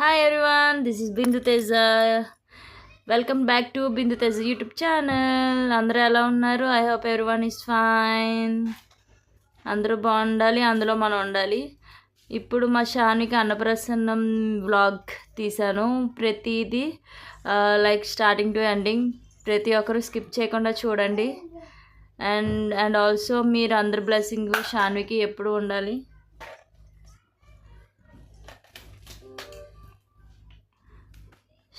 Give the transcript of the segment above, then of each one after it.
Hi everyone this is Bindu Teja welcome back to Bindu Teja YouTube channel అందరూ ఎలా ఉన్నారు? I hope everyone is fine అందరూ బాగుండాలి అందులో మనం ఉండాలి. ఇప్పుడు మా షానికి అన్నప్రసన్నం వ్లాగ్ తీశాను. ప్రతిదీ లైక్ స్టార్టింగ్ టు ఎండింగ్ ప్రతి ఒక్కరు స్కిప్ చేయకుండా చూడండి. అండ్ అండ్ ఆల్సో మీరు అందరి బ్లెస్సింగ్ షాన్వికి ఎప్పుడు ఉండాలి?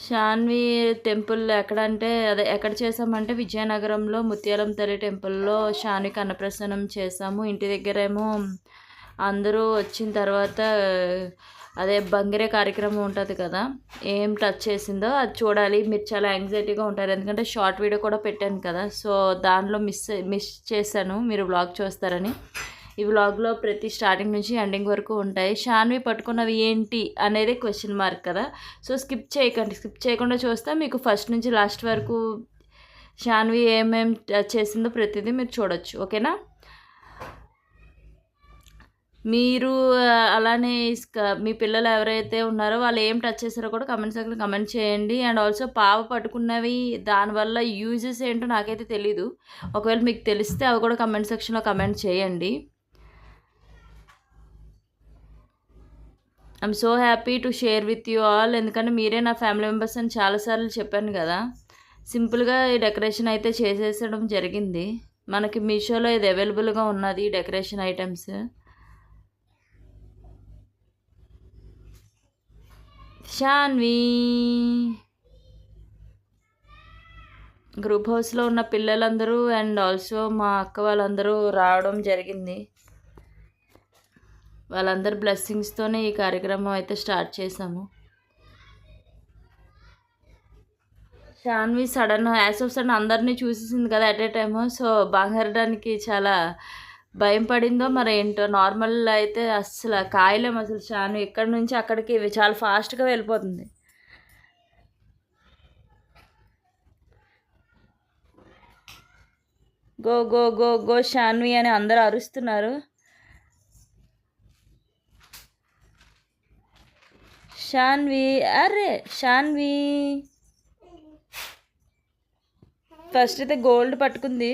షాన్వి టెంపుల్ ఎక్కడంటే అదే ఎక్కడ చేసామంటే విజయనగరంలో ముత్యాలం తల్లి టెంపుల్లో షాన్వికి అన్నప్రసన్నం చేసాము ఇంటి దగ్గరేమో అందరూ వచ్చిన తర్వాత అదే బంగిరే కార్యక్రమం ఉంటుంది కదా ఏం టచ్ చేసిందో అది చూడాలి. మీరు చాలా యాంగ్జైటీగా ఉంటారు. ఎందుకంటే షార్ట్ వీడియో కూడా పెట్టాను కదా సో దానిలో మిస్ మిస్ చేశాను. మీరు వ్లాగ్ చూస్తారని. ఈ వ్లాగ్లో ప్రతి స్టార్టింగ్ నుంచి ఎండింగ్ వరకు ఉంటాయి. షాన్వి పట్టుకున్నవి ఏంటి అనేది క్వశ్చన్ మార్క్ కదా. సో స్కిప్ చేయకండి. స్కిప్ చేయకుండా చూస్తే మీకు ఫస్ట్ నుంచి లాస్ట్ వరకు షాన్వి ఏమేం చేసిందో ప్రతిదీ మీరు చూడొచ్చు. ఓకేనా? మీరు అలానే మీ పిల్లలు ఎవరైతే ఉన్నారో వాళ్ళు ఏం టచ్ చేశారో కూడా కమెంట్ సెక్షన్ కమెంట్ చేయండి. అండ్ ఆల్సో పాప పట్టుకున్నవి దానివల్ల యూజెస్ ఏంటో నాకైతే తెలీదు. ఒకవేళ మీకు తెలిస్తే అవి కూడా కమెంట్ సెక్షన్లో కమెంట్ చేయండి. I'm so happy to share with you all ఎందుకంటే మీరే నా ఫ్యామిలీ మెంబర్స్ అని చాలాసార్లు చెప్పాను కదా. సింపుల్గా ఈ డెకరేషన్ అయితే చేసేసడం జరిగింది. మనకి మీషోలో ఇది అవైలబుల్గా ఉన్నది ఈ డెకరేషన్ ఐటమ్స్ షాన్వి. గ్రూప్ హౌస్లో ఉన్న పిల్లలందరూ అండ్ ఆల్సో మా అక్క వాళ్ళందరూ రావడం జరిగింది. వాళ్ళందరి బ్లెస్సింగ్స్తోనే ఈ కార్యక్రమం అయితే స్టార్ట్ చేసాము Shanvi sudden as of sudden అందరినీ చూసేసింది కదా అట్ ఏ టైమ్ సో బంగారడానికి చాలా భయం పడిందో మరి ఏంటో నార్మల్ అయితే అస్సలు కాయలేము అసలు షాన్వి. ఇక్కడి నుంచి అక్కడికి చాలా ఫాస్ట్గా వెళ్ళిపోతుంది. Go go go go Shanvi అని అందరూ అరుస్తున్నారు. షాన్వి అరే షాన్వి ఫస్ట్ అయితే గోల్డ్ పట్టుకుంది.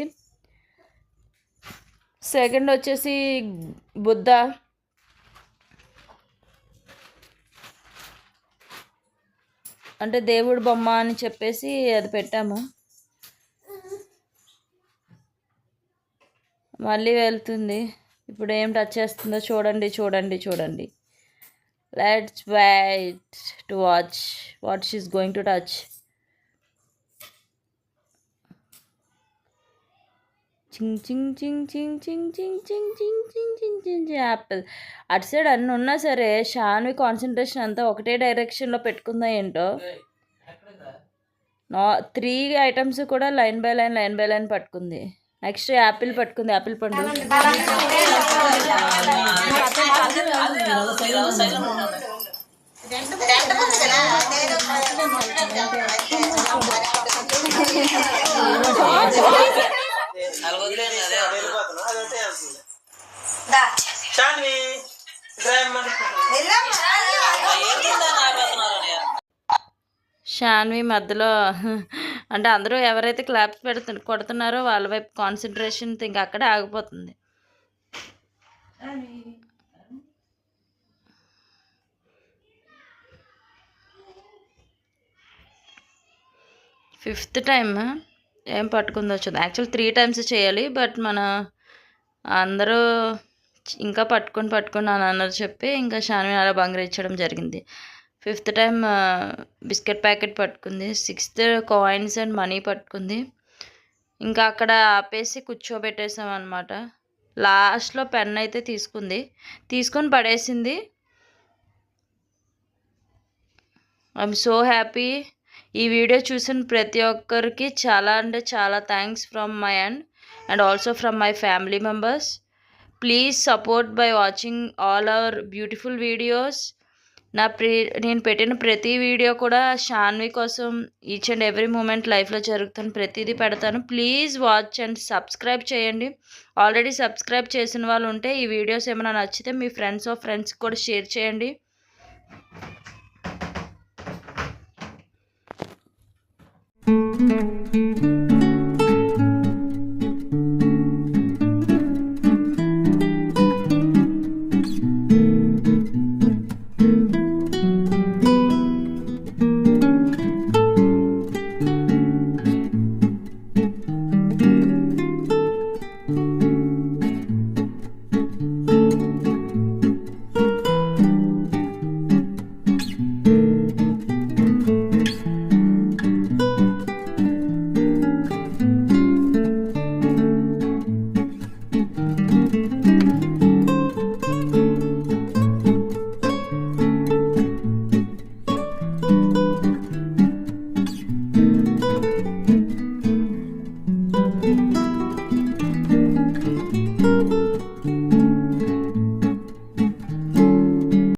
సెకండ్ వచ్చేసి బుద్ధ. అంటే దేవుడు బొమ్మ అని చెప్పేసి అది పెట్టాము. మళ్ళీ వెళ్తుంది. ఇప్పుడు ఏం టచ్ చేస్తుందో చూడండి చూడండి చూడండి. Let's wait to watch what she's going to touch చింగ్ చింగ్ చింగ్ చింగ్ చింగ్ చింగ్ చింగ్ చింగ్ చింగ్ చింగ్ చింగ్ యాపిల్ అటు సైడ్ అన్నీ ఉన్నా సరే షాన్వి కాన్సన్ట్రేషన్ అంతా ఒకటే డైరెక్షన్లో పెట్టుకుందా ఏంటో నా త్రీ ఐటమ్స్ కూడా line by line line by line పట్టుకుంది నెక్స్ట్ యాపిల్ పట్టుకుంది యాపిల్ పండు. షాన్వి మధ్యలో అంటే అందరూ ఎవరైతే క్లాప్స్ పెడుతు కొడుతున్నారో వాళ్ళ వైపు కాన్సన్ట్రేషన్ ఇంకా అక్కడే ఆగిపోతుంది. ఫిఫ్త్ టైమ్ ఏం పట్టుకుందో వచ్చింది యాక్చువల్ త్రీ టైమ్స్ చేయాలి బట్ మన అందరూ ఇంకా పట్టుకొని పట్టుకొని అని అన్నారు చెప్పి ఇంకా షాన్వి అలా బంగారు ఇచ్చడం జరిగింది. ఫిఫ్త్ టైం బిస్కెట్ ప్యాకెట్ పట్టుకుంది. సిక్స్త్ కాయిన్స్ అండ్ మనీ పట్టుకుంది. ఇంకా అక్కడ ఆపేసి కూర్చోబెట్టేసాం అనమాట లాస్ట్లో పెన్ అయితే తీసుకుంది. తీసుకొని పడేసింది. ఐఎమ్ సో హ్యాపీ ఈ వీడియో చూసిన ప్రతి ఒక్కరికి చాలా అంటే చాలా thanks from my and and also from my family members please support by watching all our beautiful videos నా ప్రీ నేను పెట్టిన ప్రతి వీడియో కూడా షాన్వి కోసం ఈచ్ అండ్ ఎవ్రీ మూమెంట్ లైఫ్లో జరుగుతాను ప్రతిదీ పెడతాను. ప్లీజ్ వాచ్ అండ్ సబ్స్క్రైబ్ చేయండి. ఆల్రెడీ సబ్స్క్రైబ్ చేసిన వాళ్ళు ఉంటే ఈ వీడియోస్ ఏమైనా నచ్చితే మీ ఫ్రెండ్స్ ఆఫ్ ఫ్రెండ్స్కి కూడా షేర్ చేయండి.